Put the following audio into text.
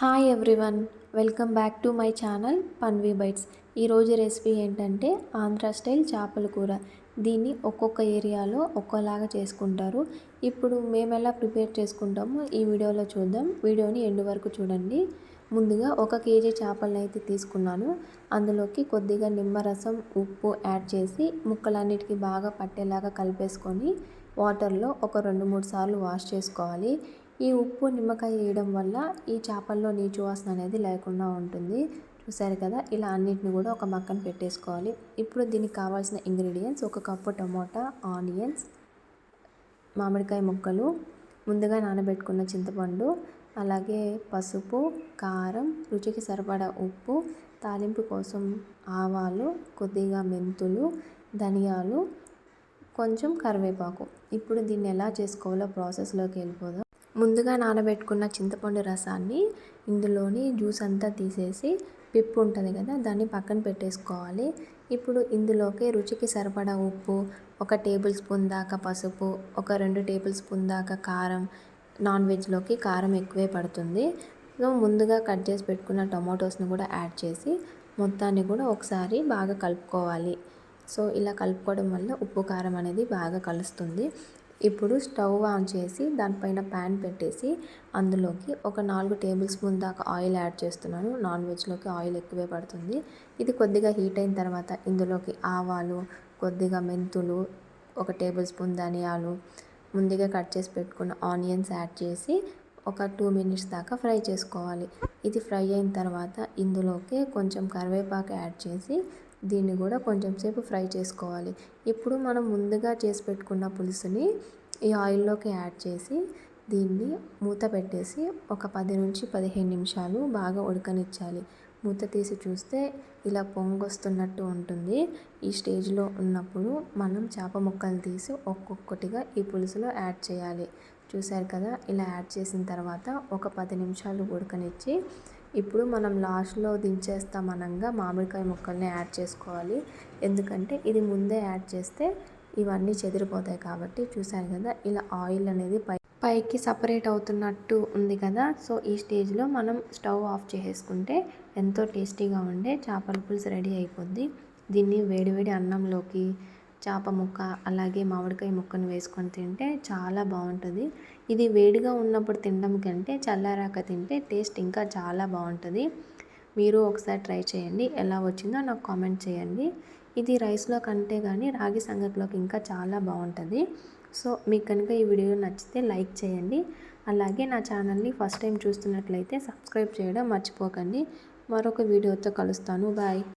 Hi everyone welcome back to my channel Panvi bites ఈరోజు recipe ఏంటంటే Andhra style చేపల కూర. దీన్ని ఒక్కొక్క ఏరియాలో ఒక్కోలాగా చేసుకుంటారు. ఇప్పుడు మేము ఎలా ప్రిపేర్ చేసుకుంటామో ఈ వీడియోలో చూద్దాం. వీడియోని ఎండు వరకు చూడండి. ముందుగా ఒక కేజీ చేపలను అయితే తీసుకున్నాను. అందులోకి కొద్దిగా నిమ్మరసం ఉప్పు యాడ్ చేసి ముక్కలన్నిటికీ బాగా పట్టేలాగా కలిపేసుకొని వాటర్లో ఒక రెండు మూడు సార్లు వాష్ చేసుకోవాలి. ఈ ఉప్పు నిమ్మకాయ వేయడం వల్ల ఈ చేపల్లో నీచు వాసన అనేది లేకుండా ఉంటుంది. చూసారు కదా? ఇలా అన్నిటిని కూడా ఒక మక్కన పెట్టేసుకోవాలి. ఇప్పుడు దీనికి కావాల్సిన ఇంగ్రీడియంట్స్ ఒక కప్పు టమోటా ఆనియన్స్ మామిడికాయ ముక్కలు ముందుగా నానబెట్టుకున్న చింతపండు అలాగే పసుపు కారం రుచికి సరిపడా ఉప్పు తాలింపు కోసం ఆవాలు కొద్దిగా మెంతులు ధనియాలు కొంచెం కరివేపాకు. ఇప్పుడు దీన్ని ఎలా చేసుకోవాలో ప్రాసెస్లోకి వెళ్ళిపోదాం. ముందుగా నానబెట్టుకున్న చింతపండు రసాన్ని ఇందులోని జ్యూస్ అంతా తీసేసి పిప్పు ఉంటుంది కదా దాన్ని పక్కన పెట్టేసుకోవాలి. ఇప్పుడు ఇందులోకి రుచికి సరిపడా ఉప్పు ఒక టేబుల్ స్పూన్ దాకా పసుపు ఒక రెండు టేబుల్ స్పూన్ దాకా కారం నాన్ వెజ్లోకి కారం ఎక్కువే పడుతుంది. సో ముందుగా కట్ చేసి పెట్టుకున్న టొమాటోస్ని కూడా యాడ్ చేసి మొత్తాన్ని కూడా ఒకసారి బాగా కలుపుకోవాలి. సో ఇలా కలుపుకోవడం వల్ల ఉప్పు కారం అనేది బాగా కలుస్తుంది. ఇప్పుడు స్టవ్ ఆన్ చేసి దానిపైన ప్యాన్ పెట్టేసి అందులోకి ఒక నాలుగు టేబుల్ స్పూన్ దాకా ఆయిల్ యాడ్ చేస్తున్నాను. నాన్ వెజ్లోకి ఆయిల్ ఎక్కువే పడుతుంది. ఇది కొద్దిగా హీట్ అయిన తర్వాత ఇందులోకి ఆవాలు కొద్దిగా మెంతులు ఒక టేబుల్ స్పూన్ ధనియాలు ముందుగా కట్ చేసి పెట్టుకున్న ఆనియన్స్ యాడ్ చేసి ఒక టూ మినిట్స్ దాకా ఫ్రై చేసుకోవాలి. ఇది ఫ్రై అయిన తర్వాత ఇందులోకి కొంచెం కరివేపాకు యాడ్ చేసి దీన్ని కూడా కొంచెం సేపు ఫ్రై చేసుకోవాలి. ఇప్పుడు మనం ముందుగా చేసి పెట్టుకున్న పులుసుని ఈ ఆయిల్లోకి యాడ్ చేసి దీన్ని మూత పెట్టేసి ఒక పది నుంచి పదిహేను నిమిషాలు బాగా ఉడకనిచ్చాలి. మూత తీసి చూస్తే ఇలా పొంగొస్తున్నట్టు ఉంటుంది. ఈ స్టేజ్లో ఉన్నప్పుడు మనం చేప ముక్కలు తీసి ఒక్కొక్కటిగా ఈ పులుసులో యాడ్ చేయాలి. చూశారు కదా ఇలా యాడ్ చేసిన తర్వాత ఒక పది నిమిషాలు ఉడకనిచ్చి ఇప్పుడు మనం లాస్ట్లో దించేస్తాం అనంగా మామిడికాయ ముక్కల్ని యాడ్ చేసుకోవాలి. ఎందుకంటే ఇది ముందే యాడ్ చేస్తే ఇవన్నీ చెదిరిపోతాయి కాబట్టి చూశారు కదా ఇలా ఆయిల్ అనేది పై పైకి సపరేట్ అవుతున్నట్టు ఉంది కదా. సో ఈ స్టేజ్లో మనం స్టవ్ ఆఫ్ చేసేసుకుంటే ఎంతో టేస్టీగా ఉండే చేపల పులుసు రెడీ అయిపోద్ది. దీన్ని వేడివేడి అన్నంలోకి చేప ముక్క అలాగే మామిడికాయ ముక్కను వేసుకొని తింటే చాలా బాగుంటుంది. ఇది వేడిగా ఉన్నప్పుడు తినడం కంటే చల్లారాక తింటే టేస్ట్ ఇంకా చాలా బాగుంటుంది. మీరు ఒకసారి ట్రై చేయండి. ఎలా వచ్చిందో నాకు కామెంట్ చేయండి. ఇది రైస్లో కంటే కానీ రాగి సంగతిలోకి ఇంకా చాలా బాగుంటుంది. సో మీకు కనుక ఈ వీడియో నచ్చితే లైక్ చేయండి. అలాగే నా ఛానల్ని ఫస్ట్ టైం చూస్తున్నట్లయితే సబ్స్క్రైబ్ చేయడం మర్చిపోకండి. మరొక వీడియోతో కలుస్తాను. బాయ్.